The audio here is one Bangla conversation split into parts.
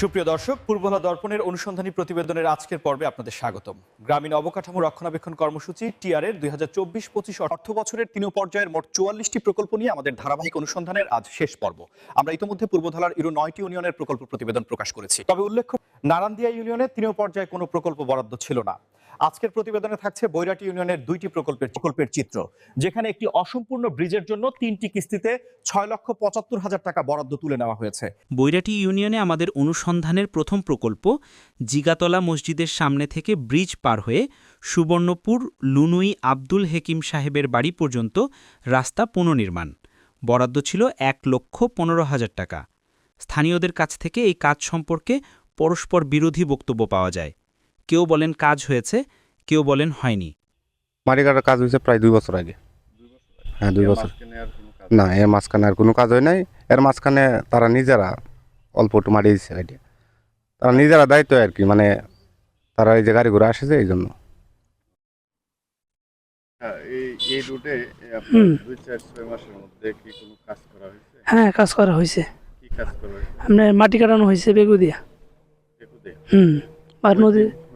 সুপ্রিয় দর্শক, পূর্বলা দর্পণের অনুসন্ধানী প্রতিবেদনের আজকের পর্বে আপনাদের স্বাগতম। গ্রামীণ অবকাঠামো রক্ষণাবেক্ষণ কর্মসূচি টিআর এর দুই হাজার চব্বিশ পঁচিশ অর্থ বছরের তিন পর্যায়ের মোট চুয়াল্লিশটি প্রকল্প নিয়ে আমাদের ধারাবাহিক অনুসন্ধানের আজ শেষ পর্ব। আমরা ইতিমধ্যে পূর্বধলার ইরো নয়টি ইউনিয়নের প্রকল্প প্রতিবেদন প্রকাশ করেছি। তবে উল্লেখ্য, নারান্দিয়া ইউনিয়নের তিন পর্যায়ে কোনো প্রকল্প বরাদ্দ ছিল না। আজকের প্রতিবেদনে থাকছে বৈরাটি ইউনিয়নের দুইটি প্রকল্পের প্রকল্পের চিত্র, যেখানে একটি অসম্পূর্ণ ব্রিজের জন্য তিনটি কিস্তিতে ছয় লক্ষ পঁচাত্তর হাজার টাকা বরাদ্দ তুলে নেওয়া হয়েছে। বৈরাটি ইউনিয়নে আমাদের অনুসন্ধানের প্রথম প্রকল্প, জিগাতলা মসজিদের সামনে থেকে ব্রিজ পার হয়ে সুবর্ণপুর লুনুই আব্দুল হেকিম সাহেবের বাড়ি পর্যন্ত রাস্তা পুনর্নির্মাণ। বরাদ্দ ছিল এক লক্ষ পনেরো হাজার টাকা। স্থানীয়দের কাছ থেকে এই কাজ সম্পর্কে পরস্পর বিরোধী বক্তব্য পাওয়া যায়। কেউ বলেন কাজ হয়েছে কেউ বলেন হয়নি। মাটি কাটার কাজ হয়েছে প্রায় দুই বছর আগে। হ্যাঁ দুই বছর। না এর মাঝখানে আর কোনো কাজ হয় নাই। এর মাঝখানে তারা নিজেরা অল্প একটু মাটি দিচ্ছে তারা নিজেরা দায়িত্ব আর কি মানে তারা এই যে গাড়ি ঘোড়া আসেছে এই জন্য। হ্যাঁ, এই এই রুটে দুই চার ছয় মাসের মধ্যে কি কোনো কাজ করা হয়েছে? হ্যাঁ কাজ করা হয়েছে। কি কাজ করা হয়েছে? আপনার মাটি কাটানো হয়েছে বেগুদিয়া। হুম আর নদী হয়েছে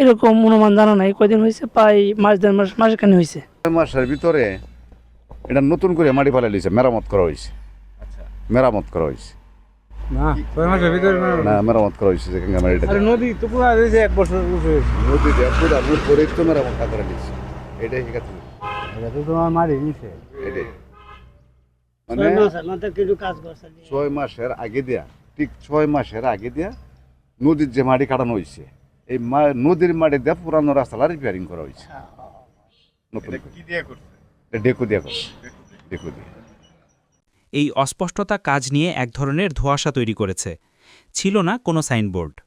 এরকম অনুমান জানা নাই। কয়দিন হয়েছে? প্রায় মাস দেড় মাস মাসখানি হয়েছে। ছয় মাসের ভিতরে এটা নতুন করে মাটি ফেলে দিয়েছে মেরামত করা হয়েছে। আচ্ছা। মেরামত করা হয়েছে। না ছয় মাসের ভিতরে না মেরামত করা হয়েছে যেখানে মাটিটা আরে নদী তো পুরো এক বছর উঠে নদী দিয়ে পুরা নদী করে তো মেরামতটা করে দিচ্ছে এটাই ঠিক আছে এটা তো তোমার মারি নিছে এটাই। মানে ছয় মাসের আগে দেয়া ঠিক ছয় মাসের আগে দেয়া নদীর যে মাটি কাটানো হয়েছে এই মা- নদীর মাটি দিয়ে পুরানো রাস্তাটা রিপেয়ারিং করা হয়েছে। নতুন দিয়ে ডেকু দিয়া করছে। ডেকু দিয়ে। এই অস্পষ্টতা কাজ নিয়ে এক ধরনের ধোঁয়াশা তৈরি করেছে। ছিল না কোনো সাইনবোর্ড।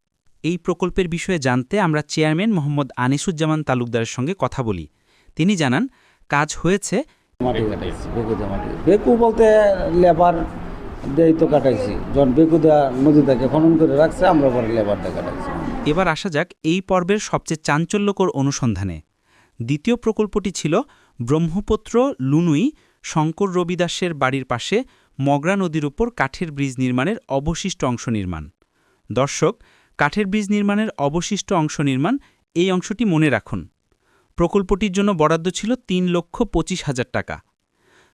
এই প্রকল্পের বিষয়ে জানতে আমরা চেয়ারম্যান মোহাম্মদ আনিসুজ্জামান তালুকদারের সঙ্গে কথা বলি। তিনি জানান কাজ হয়েছে। বেকু দিয়ে বলতে লেবার দিয়েই তো কাটাইছি। যখন বেকু দেওয়া নদী থেকে খনন করে রাখছে আমরা পরে লেবার দিয়ে কাটাইছি। এবার আসা যাক এই পর্বের সবচেয়ে চাঞ্চল্যকর অনুসন্ধানে। দ্বিতীয় প্রকল্পটি ছিল ব্রহ্মপুত্র লুনুই শঙ্কর রবিদাসের বাড়ির পাশে মগরা নদীর উপর কাঠের ব্রিজ নির্মাণের অবশিষ্ট অংশ নির্মাণ। দর্শক, কাঠের ব্রিজ নির্মাণের অবশিষ্ট অংশ নির্মাণ এই অংশটি মনে রাখুন। প্রকল্পটির জন্য বরাদ্দ ছিল তিন লক্ষ পঁচিশ হাজার টাকা।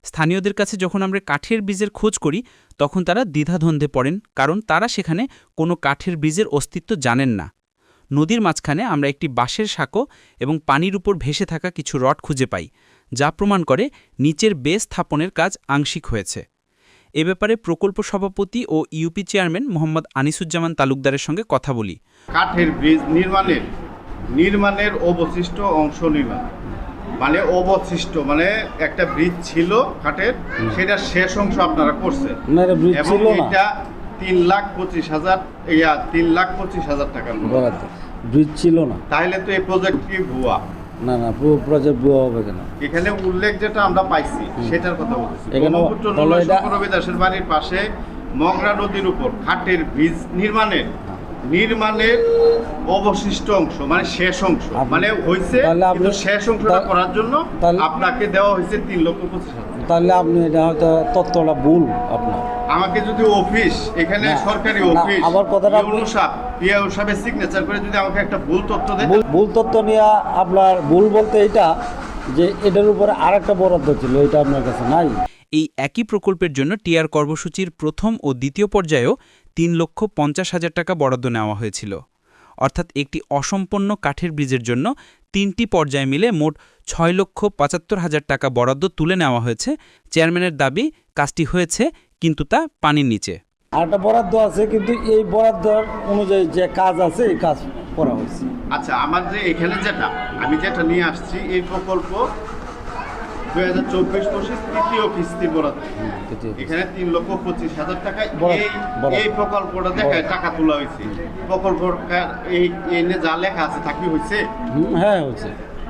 স্থানীয়দের কাছে যখন আমরা কাঠের ব্রিজের খোঁজ করি, তখন তারা দ্বিধাদ্বন্দ্বে পড়েন, কারণ তারা সেখানে কোনো কাঠের ব্রিজের অস্তিত্ব জানেন না। নদীর মাঝখানে আমরা একটি বাঁশের সাঁকো এবং পানির উপর ভেসে থাকা কিছু রড খুঁজে পাই যা প্রমাণ করে নিচের বেস স্থাপনের কাজ আংশিক হয়েছে। এ ব্যাপারে প্রকল্প সভাপতি ও ইউপি চেয়ারম্যান মোহাম্মদ আনিসুজ্জামান তালুকদারের সঙ্গে কথা বলি। কাঠের ব্রিজ নির্মাণের নির্মাণের অবশিষ্ট অংশ নির্মাণ। মানে অবশিষ্ট মানে একটা ব্রিজ ছিল কাঠের সেটা শেষ অংশ আপনারা করছে এবং এটা তিন লাখ পঁচিশ হাজার ইয়া তিন লাখ পঁচিশ হাজার টাকার। বরাদ্দ। ব্রিজ ছিল না। তাহলে তো এই প্রজেক্ট কি ভুয়া? না না পুরো প্রজেক্ট বুয়া হবে কেন? এখানে উল্লেখ যেটা আমরা পাইছি সেটার কথা এখানে ব্রহ্মপুত্র নলয় রবিদাসের বাড়ির পাশে মগরা নদীর উপর খাটের ব্রিজ নির্মাণের নির্মাণের অবশিষ্ট অংশ মানে শেষ অংশ। মানে হয়েছে শেষ অংশটা করার জন্য আপনাকে দেওয়া হয়েছে তিন লক্ষ পঁচিশ হাজার। তাহলে আপনি এটা হয়তো তত্ত্বটা ভুল আপনার। আমাকে যদি অফিস এখানে সরকারি অফিস আবার কথাটা পিয়াউ সাহেবের সিগনেচার করে যদি আমাকে একটা ভুল তথ্য দেয় ভুল- ভুল তথ্য নিয়ে আপনার ভুল বলতে এটা যে এটার উপরে আর একটা বরাদ্দ ছিল এটা আপনার কাছে নাই। এই একই প্রকল্পের জন্য টিআর কর্মসূচির প্রথম ও দ্বিতীয় পর্যায়েও তিন লক্ষ পঞ্চাশ হাজার টাকা বরাদ্দ নেওয়া হয়েছিল। অর্থাৎ একটি অসম্পন্ন কাঠের ব্রিজের জন্য তিনটি পর্যায় মিলে মোট ছয় লক্ষ পঁচাত্তর হাজার টাকা বরাদ্দ তুলে নেওয়া হয়েছে। চেয়ারম্যানের দাবি কাজটি হয়েছে কিন্তু তা পানির নিচে। আর একটা বরাদ্দ আছে কিন্তু এই বরাদ্দ অনুযায়ী যে কাজ আছে এই কাজ করা হয়েছে। আচ্ছা আমার যে এখানে যেটা আমি যেটা নিয়ে আসছি এই প্রকল্প দুই হাজার চব্বিশ পঁচিশ তৃতীয় কিস্তির বরাদ্দ। এখানে তিন লক্ষ পঁচিশ হাজার টাকা বরাদ্দ, এই এই প্রকল্পটা দেখায় টাকা তোলা হয়েছে। প্রকল্প এই এনে যা লেখা আছে তা কি হয়েছে? হ্যাঁ হয়েছে।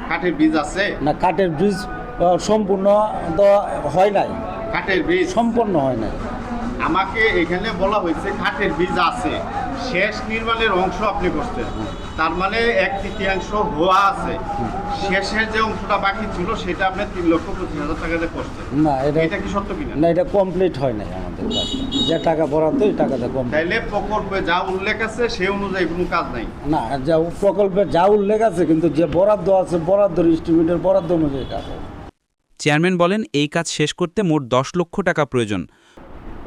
কাঠের বীজ আছে? না কাঠের আহ, সম্পূর্ণ তো হয় নাই। কাঠের বীজ? সম্পূর্ণ হয় নাই। আমাকে এখানে বলা হয়েছে কাঠের বীজ আছে। শেষ নির্মাণের অংশ আপনি করছেন। তার মানে এক তৃতীয়াংশ হওয়া আছে। শেষের যে অংশটা বাকি ছিল সেটা আপনি তিন লক্ষ পঁচিশ হাজার টাকা দিয়ে করছেন। না এটা কি সত্য কিনা? না এটা কমপ্লিট হয় নাই যে টাকা বরাদ্দ এই টাকাটা কম। তাইলে প্রকল্পে যা উল্লেখ আছে সে অনুযায়ী কোনো কাজ নাই। না যা প্রকল্পে যা উল্লেখ আছে কিন্তু যে বরাদ্দ আছে বরাদ্দর এস্টিমেটের বরাদ্দ অনুযায়ী কাজ চেয়ারম্যান বলেন এই কাজ শেষ করতে মোট দশ লক্ষ টাকা প্রয়োজন।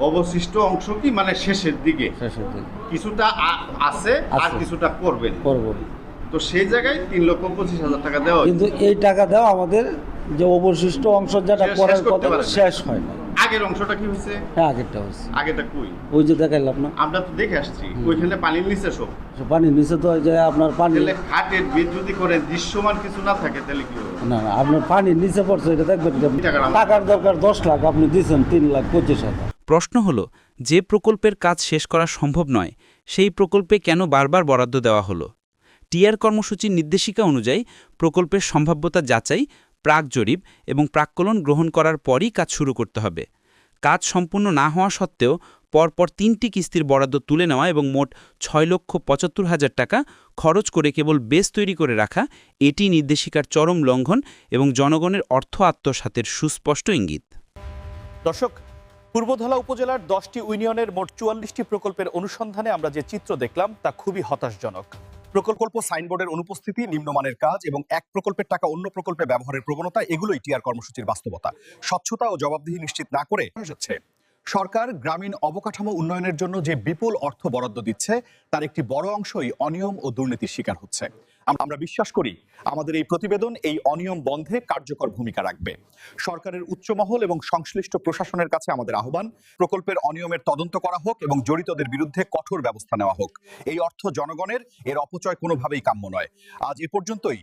অবশিষ্ট অংশ কি মানে শেষের দিকে? শেষের দিকে। কিছুটা আছে আর কিছুটা করবেন। করব। তো সেই জায়গায় তিন লক্ষ পঁচিশ হাজার টাকা দেওয়া কিন্তু এই টাকা দেওয়া আমাদের যে অবশিষ্ট অংশ যেটা করার কথা শেষ হয় না। আগের অংশটা কি হয়েছে? হ্যাঁ আগেরটা হচ্ছে আগেটা কই? ওই যে দেখাইলাম না। আমরা তো দেখে আসছি ওইখানে পানির নিচে সব পানির নিচে তো যে আপনার পানি তাহলে খাটের বীজ যদি করে দৃশ্যমান কিছু না থাকে তাহলে কি হবে? না না আপনার পানির নিচে পড়ছে এটা দেখবেন টাকার দরকার দশ লাখ আপনি দিচ্ছেন তিন লাখ পঁচিশ হাজার। প্রশ্ন হল যে প্রকল্পের কাজ শেষ করা সম্ভব নয় সেই প্রকল্পে কেন বারবার বরাদ্দ দেওয়া হলো? টিআর কর্মসূচির নির্দেশিকা অনুযায়ী প্রকল্পের সম্ভাব্যতা যাচাই প্রাক জরিপ এবং প্রাক্কলন গ্রহণ করার পরই কাজ শুরু করতে হবে। কাজ সম্পূর্ণ না হওয়া সত্ত্বেও পরপর তিনটি কিস্তির বরাদ্দ তুলে নেওয়া এবং মোট ছয় লক্ষ পঁচাত্তর হাজার টাকা খরচ করে কেবল বেস তৈরি করে রাখা, এটি নির্দেশিকার চরম লঙ্ঘন এবং জনগণের অর্থ আত্মসাতের সুস্পষ্ট ইঙ্গিত। দর্শক, পূর্বধলা উপজেলার দশটি ইউনিয়নের মোট চুয়াল্লিশটি প্রকল্পের অনুসন্ধানে আমরা যে চিত্র দেখলাম তা খুবই হতাশজনক। প্রকল্প সাইনবোর্ডের অনুপস্থিতি, নিম্নমানের কাজ এবং এক প্রকল্পের টাকা অন্য প্রকল্পে ব্যবহারের প্রবণতা, এগুলোই টিআর কর্মসূচির বাস্তবতা। স্বচ্ছতা ও জবাবদিহি নিশ্চিত না করে হচ্ছে সরকার গ্রামীণ অবকাঠামো উন্নয়নের জন্য যে বিপুল অর্থ বরাদ্দ দিচ্ছে, তার একটি বড় অংশই অনিয়ম ও দুর্নীতির শিকার হচ্ছে। আমরা বিশ্বাস করি আমাদের এই প্রতিবেদন এই অনিয়ম বন্ধে কার্যকর ভূমিকা রাখবে। সরকারের উচ্চমহল এবং সংশ্লিষ্ট প্রশাসনের কাছে আমাদের আহ্বান, প্রকল্পের অনিয়মের তদন্ত করা হোক এবং জড়িতদের বিরুদ্ধে কঠোর ব্যবস্থা নেওয়া হোক। এই অর্থ জনগণের, এর অপচয় কোনোভাবেই কাম্য নয়। আজ এ পর্যন্তই।